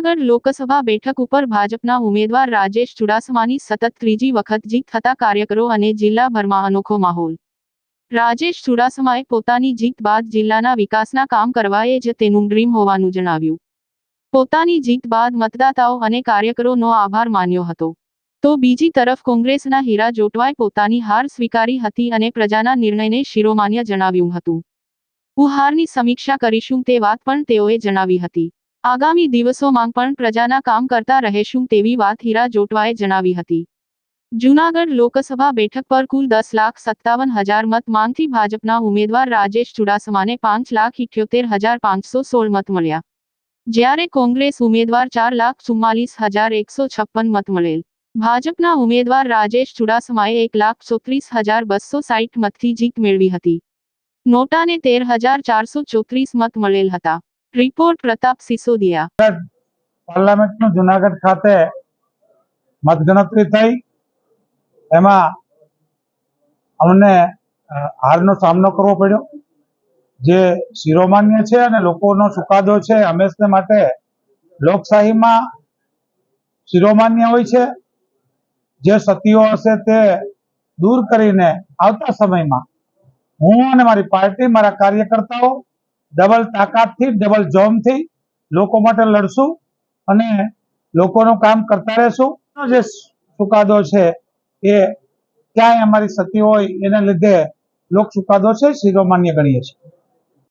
જૂનાગઢ લોકસભા બેઠક ઉપર ભાજપના ઉમેદવાર રાજેશ ચુડાસમાની સતત ત્રીજી વખત જીત થતા કાર્યકરો અને જિલ્લાભરમાં અનોખો માહોલ. રાજેશ ચુડાસમાએ પોતાની જીત બાદ જિલ્લાના વિકાસના કામ કરવા એ જ તેનું ડ્રીમ હોવાનું જણાવ્યું. પોતાની જીત બાદ મતદાતાઓ અને કાર્યકરોનો આભાર માન્યો હતો. તો બીજી તરફ કોંગ્રેસના હીરા જોટવાએ પોતાની હાર સ્વીકારી હતી અને પ્રજાના નિર્ણયને શિરોમાન્ય જણાવ્યું હતું. ઉહારની સમીક્ષા કરીશું તે વાત પણ તેઓએ જણાવી હતી. આગામી દિવસોમાં પણ પ્રજાના કામ કરતા રહેશું તેવી વાત હીરા જોટવાએ જણાવી હતી. જૂનાગઢ લોકસભા બેઠક પર કુલ દસ લાખ સત્તાવન હજાર મત માંગથી ભાજપના ઉમેદવાર રાજેશ ચુડાસમાને પાંચ લાખ ઇઠ્યોતેર હજાર પાંચસો સોળ મત મળ્યા. જ્યારે કોંગ્રેસ ઉમેદવાર ચાર લાખ ચુમ્માલીસ હજાર એકસો છપ્પન મત મળેલ. ભાજપના ઉમેદવાર રાજેશ ચુડાસમાએ એક લાખ ચોત્રીસ હજાર બસો સાઠ મતથી જીત મેળવી હતી. નોટાને તેર હજાર ચારસો ચોત્રીસ મત મળેલ હતા. રિપોર્ટ પ્રતાપ સિસોદિયા. પાર્લામેન્ટનું જુનાગઢ ખાતે મતગણતરી થઈ. એમાં અમને હારનો સામનો કરવો પડ્યો. જે શિરોમાન્ય છે અને લોકોનો ચુકાદો છે હંમેશને માટે લોકશાહીમાં શિરોમાન્ય હોય છે. જે સતીઓ હશે તે દૂર કરીને આવતા સમયમાં હું અને મારી પાર્ટી, મારા કાર્યકર્તાઓ ડબલ તાકાતથી, ડબલ જોમથી લોકો માટે લડશું અને લોકોનું કામ કરતા રહેશું. જે ચુકાદો છે એ ક્યાંય અમારી સતી હોય એને લીધે લોક ચુકાદો છે શિરોમાન્ય ગણીએ છીએ.